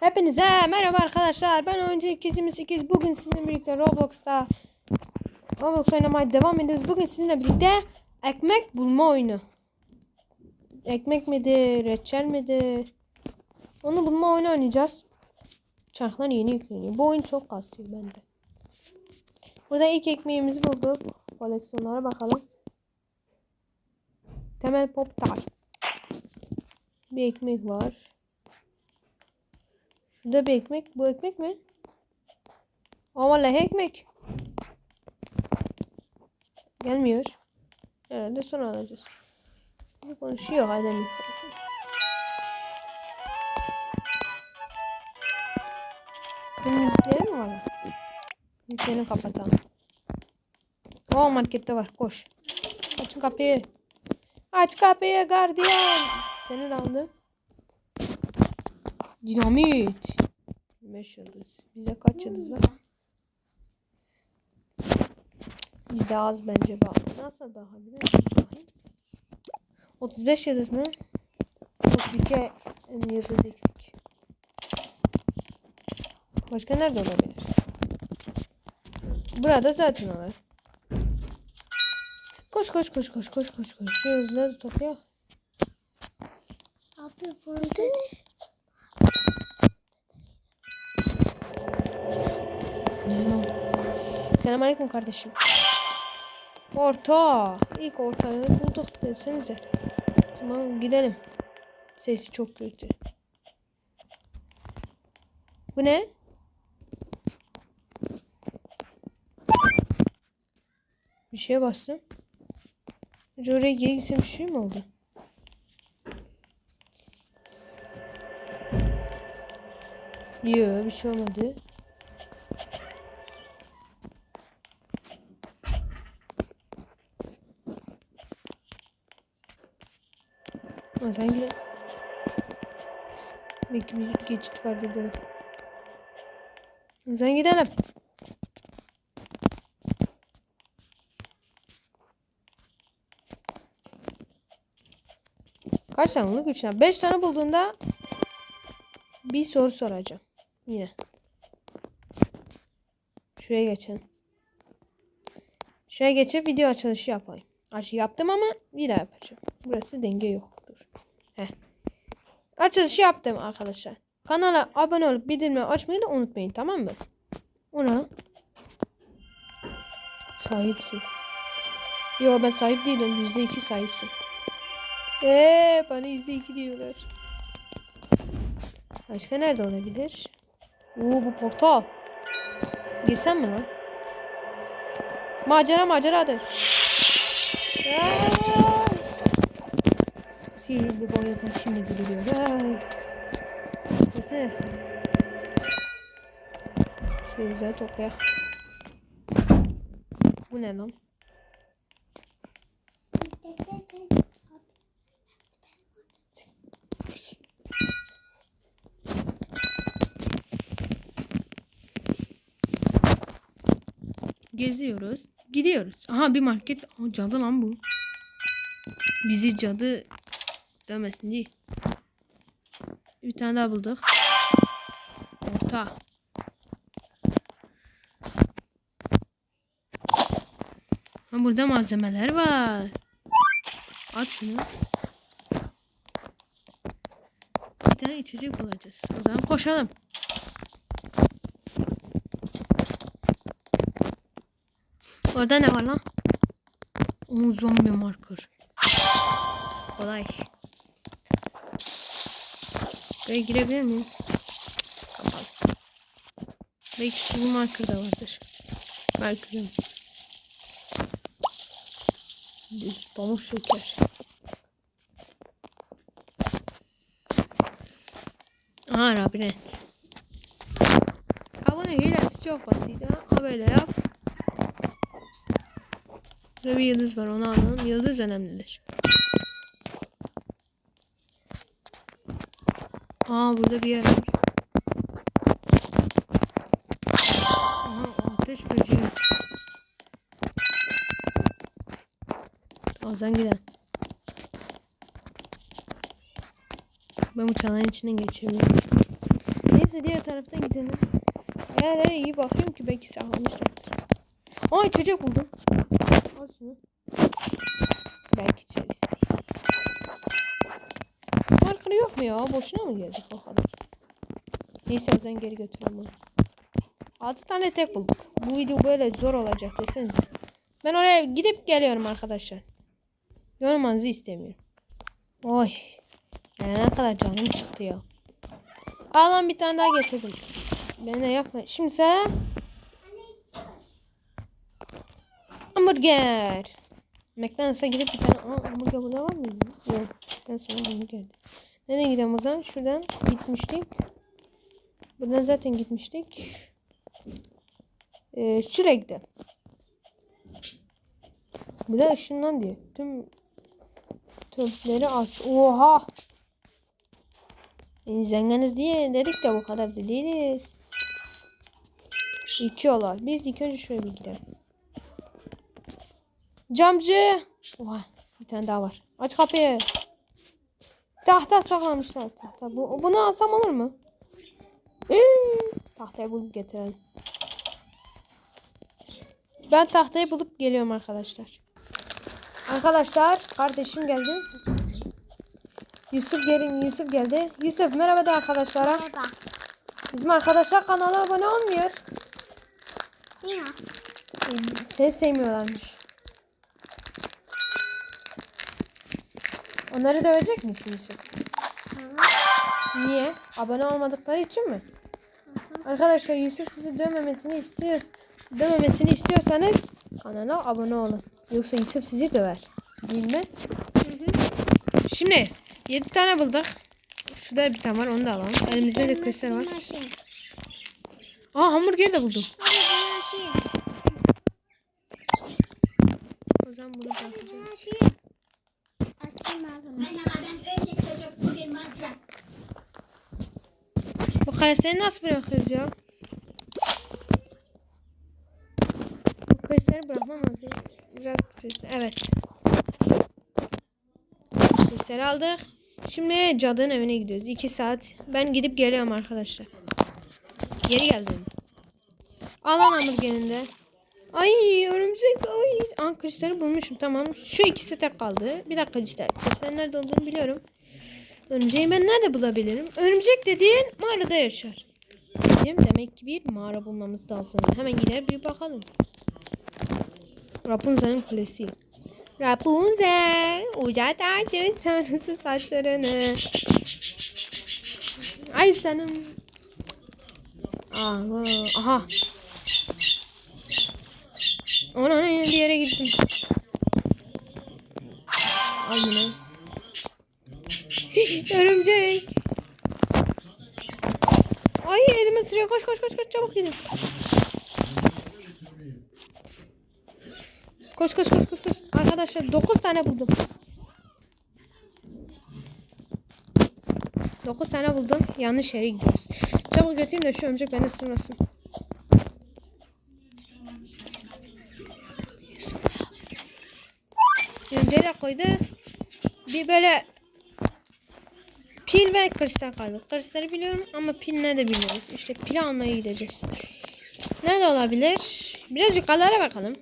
Hepinize merhaba arkadaşlar. Ben oyuncu ikizimiz ikiz. Bugün sizinle birlikte Roblox'ta Roblox oynamaya devam ediyoruz. Bugün sizinle birlikte ekmek bulma oyunu. Ekmek midir, reçel midir? Onu bulma oyunu oynayacağız. Çarklar yeni yükleniyor. Bu oyun çok kasıyor bende. Burada ilk ekmeğimizi bulduk. Koleksiyonlara bakalım. Temel pop tart. Bir ekmek var. Şurada bir ekmek. Bu ekmek mi? Aa vallahi ekmek. Gelmiyor. Herhalde sonra alacağız. Konuşuyor Adem? Müzikleri mi var? Müziklerini kapatalım. O markette var. Koş. Açın kapıyı. Aç kapıyı gardiyan. Seni de aldı. Dinamit. 5 yıldız. Bize kaç yıldız var? Bizde az bence bak. Nasıl bakabilir miyim? 35 yıldız mı? 32 yıldız eksik. Başka nerede olabilir? Burada zaten var. Koş koş koş koş koş koş koş. Şu hızları topla. Bunda Selamünaleyküm kardeşim. Orta. İlk ortayı bulduk desenize. Tamam gidelim. Sesi çok kötü. Bu ne? Bir şeye bastım. Acaba Oraya geri bir şey mi oldu? Yok bir şey olmadı. Ama sanki belki bir geçit var dedi. Sen gidelim. Kaç tane bulduk? 3 tane. 5 tane bulduğunda bir soru soracağım. Yine. Şuraya geçelim. Şuraya geçip video açılışı yapayım. Açı yaptım ama bir daha yapacağım. Burası denge yoktur. Heh. Açılışı yaptım arkadaşlar. Kanala abone olup bildirimleri açmayı da unutmayın tamam mı? Ona sahipsin. Yo ben sahip değilim. Yüzde iki sahipsin. Eee bana yüzde iki diyorlar. Başka nerede olabilir? Oo bu portal. Girsem mi lan? Macera macera. Aa! Sihirli boyadan şimdi gülüyor. Burası neresi? Şöyle güzel toplayak. Bu ne lan? Geziyoruz. Gidiyoruz. Aha bir market. Aa, cadı lan bu. Bizi cadı demesin değil. Bir tane daha bulduk. Orta. Ha, burada malzemeler var. At şunu. Bir tane içecek bulacağız. O zaman koşalım. Orada ne var lan? O zombi marker. Kolay. Buraya girebilir miyim? Kapalı. Belki şu marker da vardır. Yok. Düz pamuk şeker. Aha labirent. Ha bunun hilesi çok basit ha. Böyle yap. Burada bir yıldız var onu alalım. Yıldız önemlidir. Aa burada bir yer var. Aha ateş böceği. Tazdan giden. Ben bu çanağın içine geçemiyorum. Neyse diğer taraftan gidelim. Yerlere iyi bakıyorum ki belki saklamışlardır. Aa içecek buldum. Al şunu. Belki içeriz. Markeri yok mu ya? Boşuna mı geldik o kadar? Neyse o zaman geri götüreyim bunu. 6 tane tek bulduk. Bu video böyle zor olacak desenize. Ben oraya gidip geliyorum arkadaşlar. Yormanızı istemiyorum. Oy. Yani ne kadar canım çıktı ya. Al lan bir tane daha getirdim. Ben de yapma. Şimdi sen hamburger. McDonald's'a gidip bir tane Aa, hamburger burada var mıydı? Yok. Ben sana hamburgerdi. Nereden gidelim o zaman? Şuradan gitmiştik. Buradan zaten gitmiştik. Ee, şuraya gidelim. Bir de ışınlan diyor. Tüm tüpleri aç. Oha! Yani zenginiz diye dedik de bu kadar da değiliz. İki ola. Biz ilk önce şöyle bir gidelim. Camcı. Oha. Bir tane daha var. Aç kapıyı. Tahta saklamışlar. Tahta. Bu, bunu alsam olur mu? Ee, tahtayı bulup getirelim. Ben tahtayı bulup geliyorum arkadaşlar. Arkadaşlar kardeşim geldi. Yusuf gelin Yusuf geldi. Yusuf merhaba de arkadaşlara. Merhaba. Bizim arkadaşlar kanala abone olmuyor. Niye? Seni sevmiyorlarmış. Onları dövecek misin Yusuf? Niye? Abone olmadıkları için mi? Arkadaşlar Yusuf sizi dövmemesini istiyor. Dövmemesini istiyorsanız kanala abone olun. Yoksa Yusuf sizi döver. Değil mi? Şimdi 7 tane bulduk. Şurada bir tane var onu da alalım. Elimizde de kristal var. Şey. Aa hamburger de buldum. Şey. O zaman bunu bırakacağım. Bunlar şey. Açayım ağzımı. Bu karesleri nasıl bırakıyoruz ya? Bu karesleri bırakmam lazım. Evet. Karesleri aldık. Şimdi cadının evine gidiyoruz. 2 saat. Ben gidip geliyorum arkadaşlar. Geri geldim. Alan hamburgerinde. Ay örümcek ay. Aa kristali bulmuşum tamam. Şu ikisi tek kaldı. Bir dakika kristal. Kristalin nerede olduğunu biliyorum. Örümceği ben nerede bulabilirim? Örümcek dediğin mağarada yaşar. Demek ki bir mağara bulmamız lazım. Hemen gider bir bakalım. Rapunzel'in kulesi. Rapunzel uzat artık tanrısı saçlarını. Ay senin. Aa, aha. Ona ne bir yere gittim. Al bunu. Örümcek. Ay elime sırıyor. Koş koş koş koş çabuk gidin. Koş koş koş koş koş. Arkadaşlar 9 tane buldum. 9 tane buldum. Yanlış yere gidiyoruz. Çabuk götüreyim de şu örümcek beni ısırmasın. De koydu. Bir böyle Pil ve kristal kaldı. Kristali biliyorum ama pil nerede bilmiyoruz. İşte pil almaya gideceğiz. Nerede olabilir? Biraz yukarılara bakalım.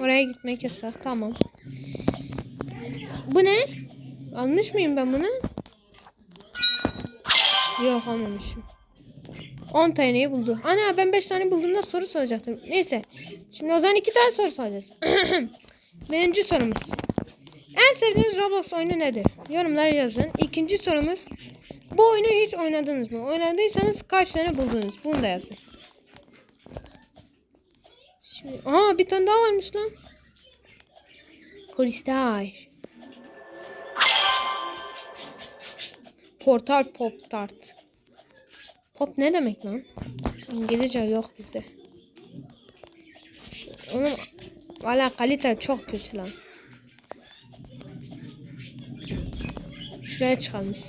Oraya gitmek yasak. Tamam. Bu ne? Almış mıyım ben bunu? Yok almamışım. 10 taneyi buldu. Ana ben 5 tane bulduğumda soru soracaktım. Neyse. Şimdi o zaman 2 tane soru soracağız. Birinci sorumuz. En sevdiğiniz Roblox oyunu nedir? Yorumlara yazın. İkinci sorumuz. Bu oyunu hiç oynadınız mı? Oynadıysanız kaç tane buldunuz? Bunu da yazın. Şimdi, aa bir tane daha varmış lan. Kristal. Portal Pop Tart. Pop ne demek lan? İngilizce yok bizde. Onun valla kalite çok kötü lan. Şuraya çıkalmış.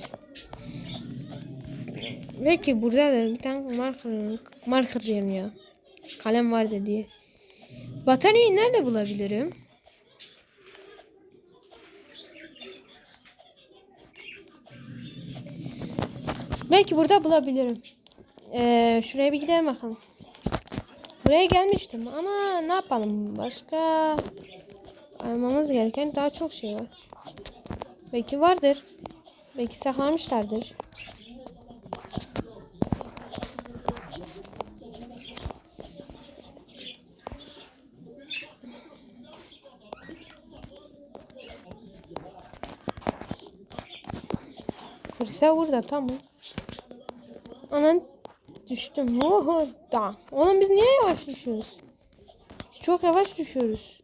Belki burada da bir tane marker, marker diyelim ya. Kalem var diye. Bataryayı nerede bulabilirim? Belki burada bulabilirim. Ee, şuraya bir gidelim bakalım. Buraya gelmiştim ama ne yapalım? Başka almamız gereken daha çok şey var. Belki vardır. Belki saklamışlardır. Kırsa burada tamam. Anan düştüm. Oho da. Oğlum biz niye yavaş düşüyoruz? Çok yavaş düşüyoruz.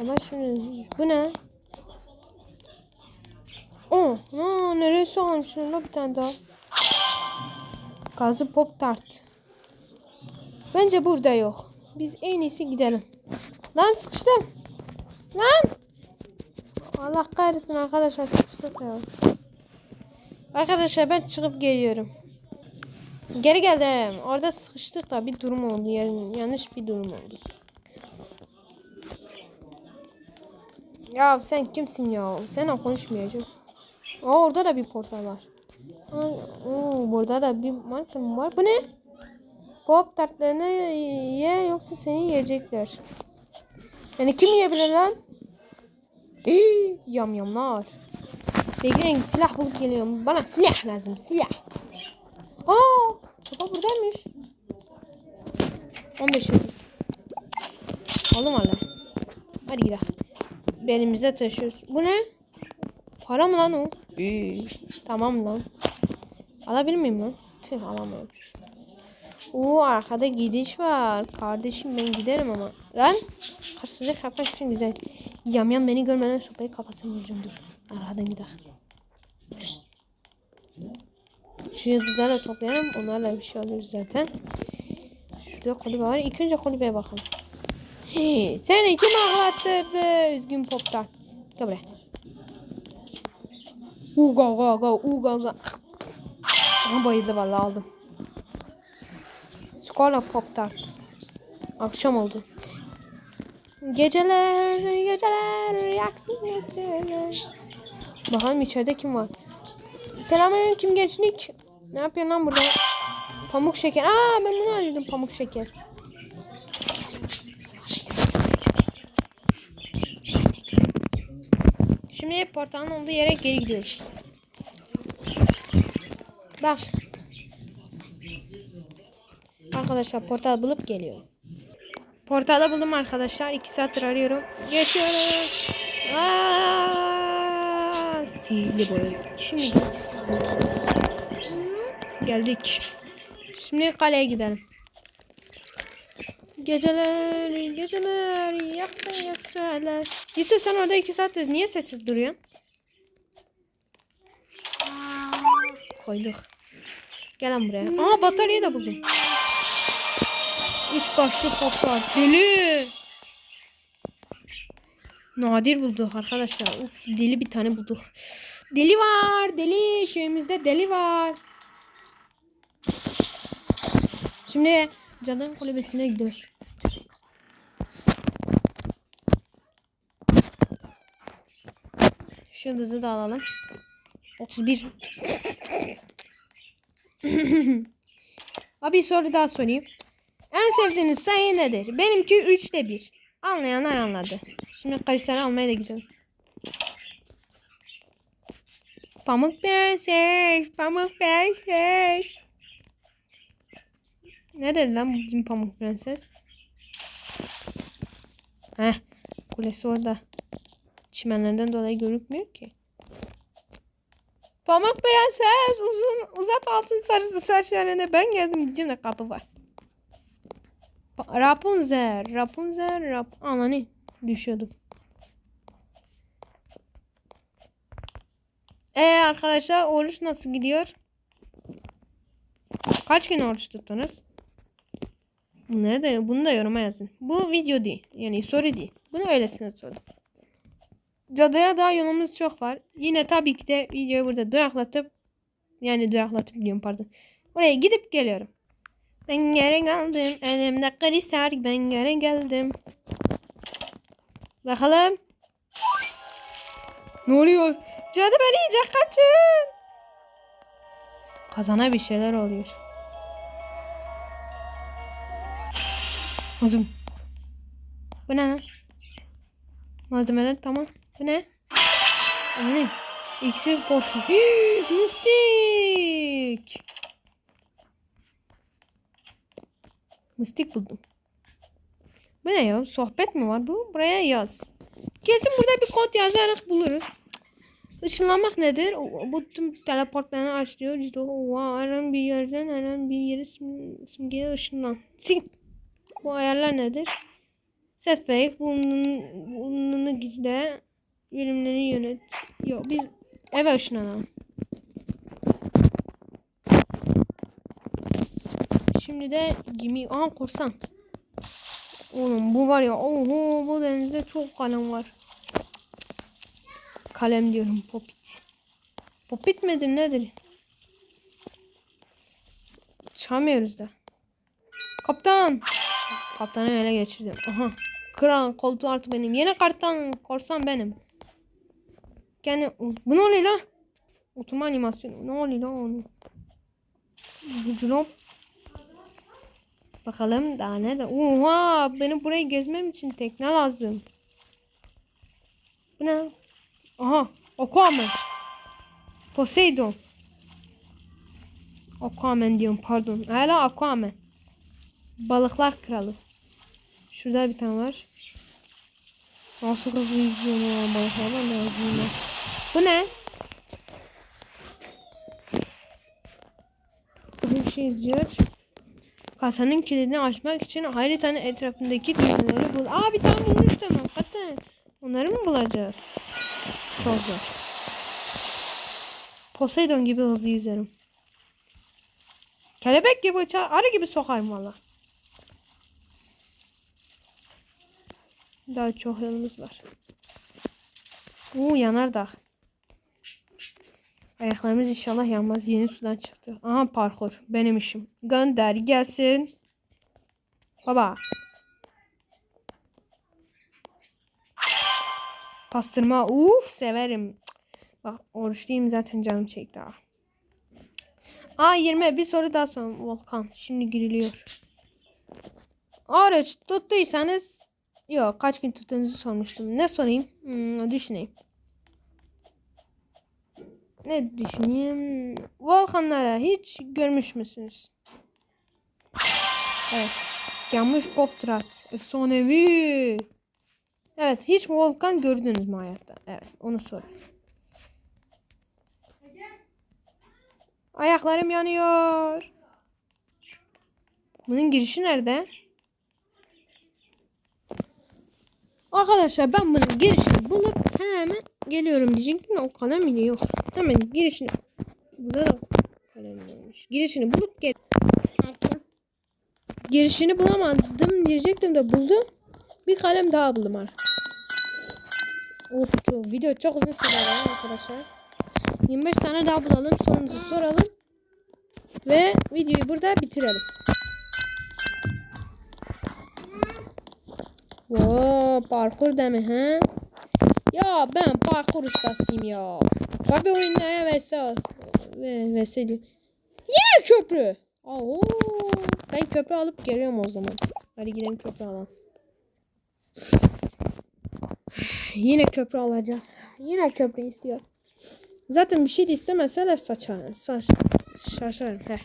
Ama şimdi bu ne? Oh, aa, neresi almışsın la bir tane daha. Gazı pop tart. Bence burada yok. Biz en iyisi gidelim. Lan sıkıştım. Lan. Allah kahretsin arkadaşlar sıkıştık ya. Arkadaşlar ben çıkıp geliyorum. Geri geldim. Orada sıkıştık da bir durum oldu. Yanlış bir durum oldu. Ya sen kimsin ya? Seninle konuşmayacağım. Aa, orada da bir portal var. Oo, burada da bir marka var? Bu ne? Pop tartlarını ye yoksa seni yiyecekler. Yani kim yiyebilir lan? İyi, yamyamlar. Bekleyin silah bulup geliyorum. Bana silah lazım silah. Aa, buradaymış. 15 yıldız. Aldım valla. Hadi gidelim. Belimize taşıyoruz. Bu ne? Para mı lan o? İyi. Tamam lan. Alabilir miyim lan? Tüh alamıyorum. Oo arkada gidiş var. Kardeşim ben giderim ama. Lan hırsızlık yapmak için güzel. Yam yam beni görmeden sopayı kafasına vuracağım dur. Arkadan gidelim. Şu yıldızları toplayalım. Onlarla bir şey alırız zaten. Şurada kulübe var. İlk önce kulübeye bakalım. Hey, seni kim ağlattırdı? Üzgün poptar. Gel buraya. Uga uga uga uga uga. Aha bayıldı vallahi aldım. Skola pop tart. Akşam oldu. Geceler, geceler, yaksın geceler. Bakalım içeride kim var? Selamünaleyküm gençlik. Ne yapıyorsun lan burada? Pamuk şeker. Aa ben bunu arıyordum pamuk şeker. Şimdi portalın olduğu yere geri gidiyoruz. Bak. Arkadaşlar portal bulup geliyorum. Portalı buldum arkadaşlar. 2 saattir arıyorum. Geçiyorum. Aa, sihirli boy. Şimdi geldik. Şimdi kaleye gidelim. Geceler, geceler, yaktı yakçalar. Yusuf sen orada 2 saattir niye sessiz duruyorsun? Koyduk. Gel lan buraya. Aa bataryayı da buldum. Üç başlı poplar. Deli. Nadir bulduk arkadaşlar. Uf deli bir tane bulduk. Deli var. Deli. Köyümüzde deli var. Şimdi Canan kulübesine gidiyoruz. Şu yıldızı da alalım. 31. Abi soru daha sorayım. En sevdiğiniz sayı nedir? Benimki 3 ile 1. Anlayanlar anladı. Şimdi karışları almaya da gidiyorum. Pamuk prenses, pamuk prenses. Nerede lan bu bizim pamuk prenses? Heh, kulesi orada. Çimenlerden dolayı görünmüyor ki. Pamuk prenses uzun uzat altın sarısı saçlarını ben geldim diyeceğim de kapı var. Rapunzel, Rapunzel, Rap... Ananı düşüyordum. Ee arkadaşlar oruç nasıl gidiyor? Kaç gün oruç tuttunuz? Ne de bunu da yoruma yazın. Bu video değil. Yani soru değil. Bunu öylesine sordum. Cadıya daha yolumuz çok var. Yine tabii ki de videoyu burada duraklatıp yani duraklatıp diyorum pardon. Oraya gidip geliyorum. Ben geri geldim. Elimde kristal ben geri geldim. Bakalım. Ne oluyor? Cadı beni yiyecek kaçın. Kazana bir şeyler oluyor. Kızım. Bu ne? Malzemeler tamam. Bu ne? Bu ne? İksir potu. Mistik. Mistik buldum. Bu ne ya? Sohbet mi var bu? Buraya yaz. Kesin burada bir kod yazarak buluruz. Işınlanmak nedir? Bu tüm teleportlarını açlıyor. İşte o herhangi bir yerden herhangi bir yere sim, simgeye ışınlan. Sim. Bu ayarlar nedir? Set fake. Bunun, bununu gizle. Birimleri yönet. Yok biz eve ışınlanalım. Şimdi de gemi... Aa korsan. Oğlum bu var ya. Oho bu denizde çok kalem var. Kalem diyorum popit. Popit midir nedir? Çıkamıyoruz da. Kaptan. Kaptanı ele geçirdim. Aha. Kral koltuğu artık benim. Yeni karttan korsan benim. Yani bu ne oluyor lan? Oturma animasyonu. Ne oluyor lan onu? Bu Clop. Bakalım daha ne de. Oha benim burayı gezmem için tekne lazım. Bu ne? Aha Aquaman. Poseidon. Aquaman diyorum pardon. Hala Aquaman. Balıklar kralı. Şurada bir tane var. Nasıl hızlı yüzüyor o balıklar ben de hızlıyım ben. Bu ne? Bir şey yazıyor. Kasanın kilidini açmak için haritanın etrafındaki düğmeleri bul. Aa bir tane bulmuştum hakikaten. Onları mı bulacağız? Çok zor. Poseidon gibi hızlı yüzerim. Kelebek gibi uçar, arı gibi sokarım valla. Daha çok yolumuz var. Uuu yanardağ. Ayaklarımız inşallah yanmaz. Yeni sudan çıktı. Aha parkur. Benim işim. Gönder gelsin. Baba. Pastırma. Uf severim. Bak oruçluyum zaten canım çekti. Aa 20 bir soru daha sonra Volkan. Şimdi giriliyor. Oruç tuttuysanız yok kaç gün tuttuğunuzu sormuştum. Ne sorayım? Hmm, düşüneyim. Ne düşüneyim? Volkanlara hiç görmüş müsünüz? Evet. Yanmış Goptrat. Efsanevi. Evet. Hiç volkan gördünüz mü hayatta? Evet. Onu sor. Ayaklarım yanıyor. Bunun girişi nerede? Arkadaşlar ben bunun girişini bulup hemen geliyorum diyecektim de o kalem bile yok. Hemen girişini da kalem olmuş. Girişini bulup gel. Girişini bulamadım diyecektim de buldum. Bir kalem daha buldum artık. Of çok video çok uzun sürer arkadaşlar. 25 tane daha bulalım. Sorumuzu soralım. Ve videoyu burada bitirelim. Oo, parkur deme he? Ya ben parkur ustasıyım ya. Tabi oyunlara vs ve vs diyor. Yine köprü. Oo, ben köprü alıp geliyorum o zaman. Hadi gidelim köprü alalım. Yine köprü alacağız. Yine köprü istiyor. Zaten bir şey de istemeseler saçar. Saç, şaşarım. Heh.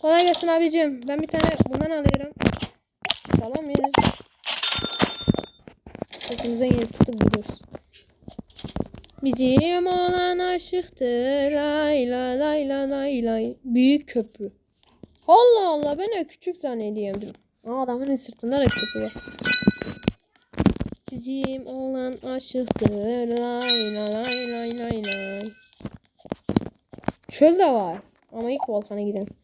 Kolay gelsin abicim. Ben bir tane bundan alıyorum. Alamıyoruz. Sesimize yine tutup gidiyoruz. Bizim olan aşıktır. Lay lay lay lay lay lay. Büyük köprü. Allah Allah ben de küçük zannediyordum. Aa, adamın sırtında da köprü var. Bizim olan aşıktır. Lay lay lay lay lay lay. Çöl de var. Ama ilk volkana gidelim.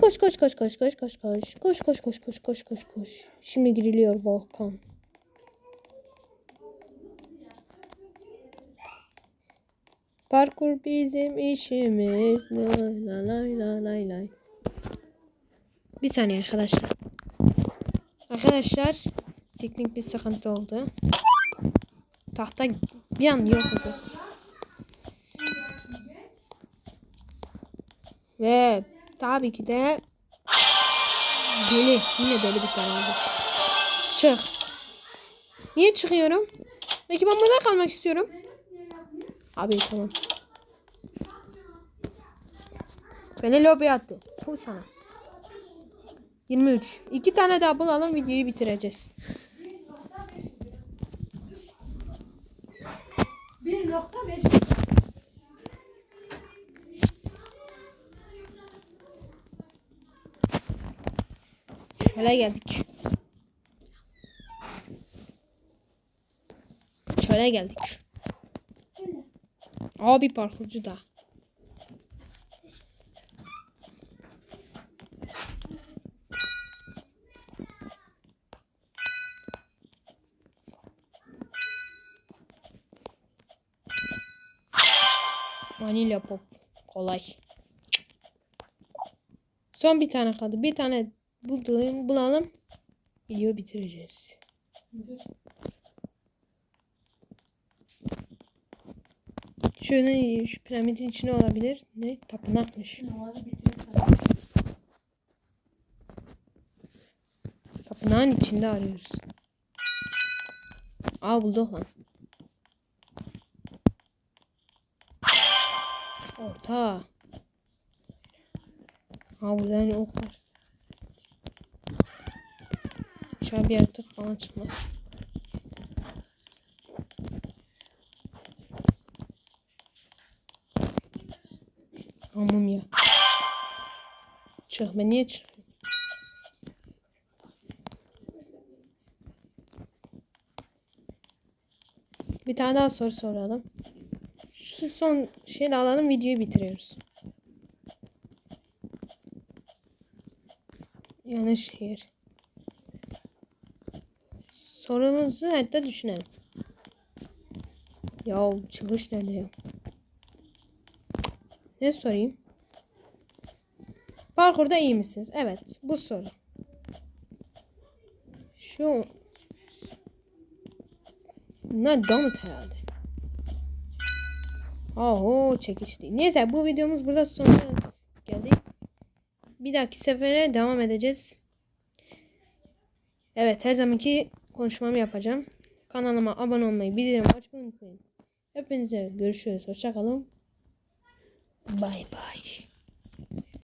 Koş koş koş koş koş koş koş. Koş koş koş koş koş koş koş. Şimdi giriliyor volkan. Parkur bizim işimiz. Lay lay lay lay lay. Bir saniye arkadaşlar. Arkadaşlar teknik bir sıkıntı oldu. Tahta bir an yok oldu. Ve tabii ki de deli. Yine deli bir tane oldu. Çık. Niye çıkıyorum? Belki ben burada kalmak istiyorum. Abi tamam. Beni lobi attı. Bu sana. 23. İki tane daha bulalım videoyu bitireceğiz. 1.5 Çöle geldik. Çöle geldik. Abi parkurcu da. Vanilya pop. Kolay. Son bir tane kaldı. Bir tane buldum, bulalım. Video bitireceğiz. Şöyle şu piramidin içine olabilir. Ne? Tapınakmış. Tapınağın içinde arıyoruz. Aa bulduk lan. Orta. Aa burada hani ok var. Aşağı bir yaratık falan çıkmaz. Amım ya. Çık ben niye çıkıyorum? Bir tane daha soru soralım. Şu son şeyi de alalım videoyu bitiriyoruz. Yanlış şehir. Sorumuzu hatta düşünelim. Ya çıkış nerede ya? Ne sorayım? Parkurda iyi misiniz? Evet. Bu soru. Şu Bunlar donut herhalde. Oho çekişli. Neyse bu videomuz burada sonuna geldi. Bir dahaki sefere devam edeceğiz. Evet her zamanki konuşmamı yapacağım. Kanalıma abone olmayı, bildirim açmayı unutmayın. Hepinize görüşürüz. Hoşçakalın. Bay bay.